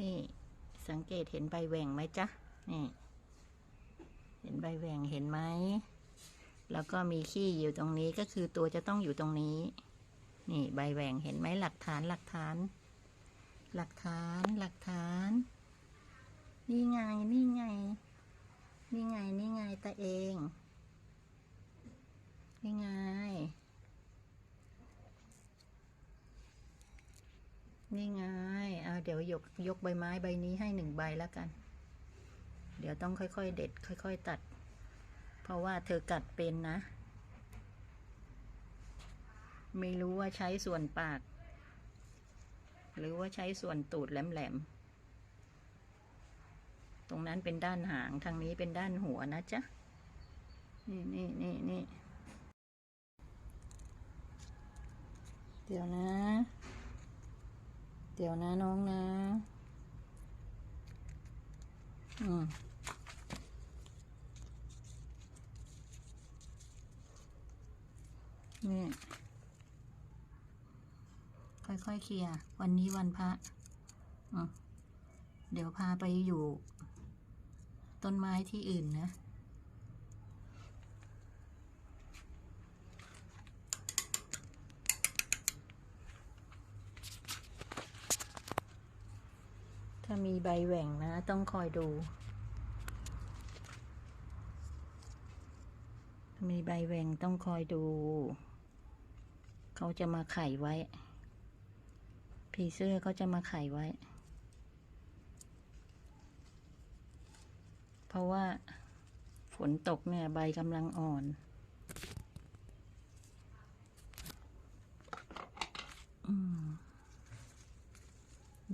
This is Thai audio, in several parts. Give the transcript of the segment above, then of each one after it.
นี่สังเกตเห็นใบแหว่งไหมจ๊ะ นี่ เห็นใบแหว่งเห็นไหม แล้วก็มีขี้อยู่ตรงนี้ก็คือตัวจะต้องอยู่ตรงนี้ นี่ใบแหว่งเห็นไหมหลักฐานหลักฐาน หลักฐานหลักฐาน นี่ไงนี่ไง นี่ไงนี่ไงตาเอง นี่ไง นี่ไง เดี๋ยวยกยกใบไม้ใบนี้ให้หนึ่งใบแล้วกัน เดี๋ยวต้องค่อยๆ เด็ด ค่อยๆ ตัด เพราะว่าเธอกัดเป็นนะ ไม่รู้ว่าใช้ส่วนปาก หรือว่าใช้ส่วนตูดแหลมๆ ตรงนั้นเป็นด้านหาง ทางนี้เป็นด้านหัวนะจ๊ะ นี่นี่นี่นี่เดี๋ยวนะ เดี๋ยวนะน้องนะ อืมนี่ค่อยๆเคลียร์ วันนี้วันพระเดี๋ยวพาไปอยู่ ต้นไม้ที่อื่นนะ ถ้ามีใบแหว่งนะ ต้องคอยดู มีใบแหว่งต้องคอยดู เขาจะมาไข่ไว้ ผีเสื้อเขาจะมาไข่ไว้ เพราะว่าฝนตกเนี่ยใบกำลังอ่อน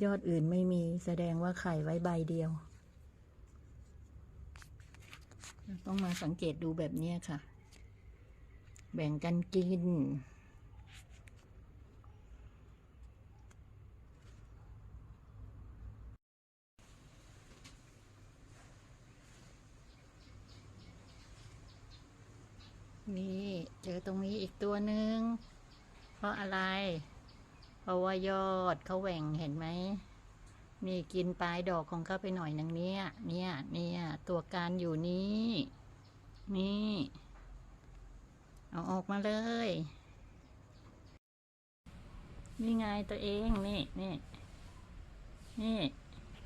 ยอดอื่นไม่มีแสดงว่าไข่ไว้ใบเดียว ต้องมาสังเกตดูแบบนี้ค่ะ แบ่งกันกิน นี่ เจอตรงนี้อีกตัวหนึ่งเพราะอะไร ราะว่ายอดเขาแหว่งเห็นไหมนี่กินปลายดอกของเขาไปหน่อยหนึ่งเนี่ยเนี่ยเนี่ยตัวการอยู่นี่นี่ เอาออกมาเลย นี่ไงตัวเองนี่นี่นี่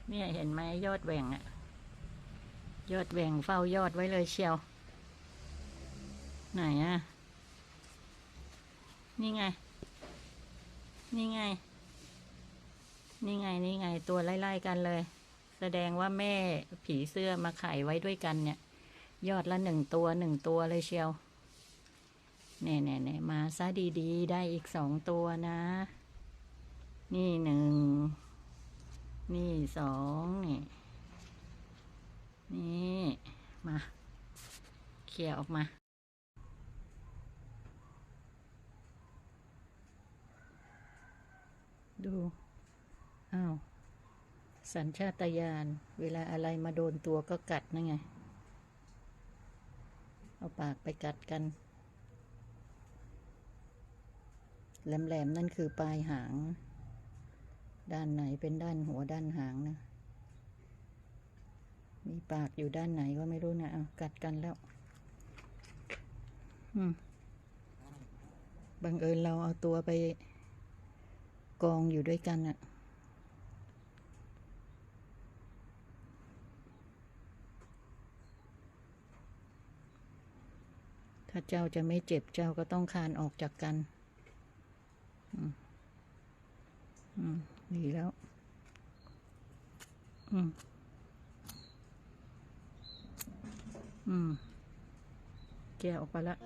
เนี่ยเห็นไหมยอดแหว่งอะยอดแหว่งเฝ้ายอดไว้เลยเชียว ไหนอะนี่ไง นี่ไง นี่ไง นี่ไง ตัวไล่ๆกันเลย แสดงว่าแม่ผีเสื้อมาไข่ไว้ด้วยกันเนี่ย ยอดละหนึ่งตัวหนึ่งตัวเลยเชียวเน่เน่เน่มาซะดีๆ ได้อีกสองตัวนะ นี่หนึ่ง นี่สองนี่ นี่ มาเขี่ยออกมา ดู อ้าว สัญชาตญาณ เวลาอะไรมาโดนตัวก็กัดนั่นไง เอาปากไปกัดกัน แหลมๆ นั่นคือปลายหาง ด้านไหนเป็นด้านหัวด้านหางนะ มีปากอยู่ด้านไหนก็ไม่รู้นะ เอากัดกันแล้ว อืมบังเอิญเราเอาตัวไป กองอยู่ด้วยกันอะถ้าเจ้าจะไม่เจ็บเจ้าก็ต้องคานออกจากกัน อืม อืม ดีแล้ว อืม อืม แกะออกไปละ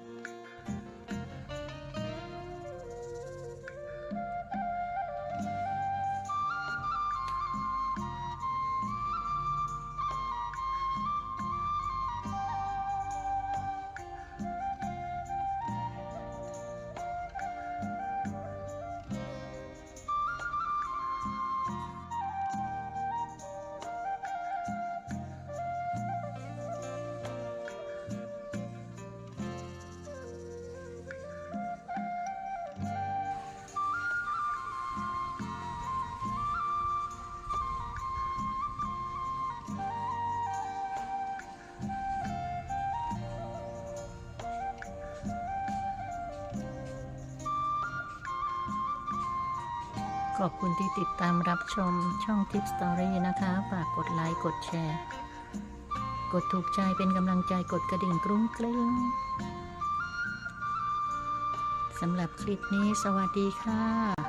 ขอบคุณที่ติดตามรับชมช่องทิปสตอรี่นะคะ ฝากกดไลค์ กดแชร์ กดถูกใจเป็นกำลังใจกดกระดิ่งกรุ้งกริ้งสำหรับคลิปนี้สวัสดีค่ะ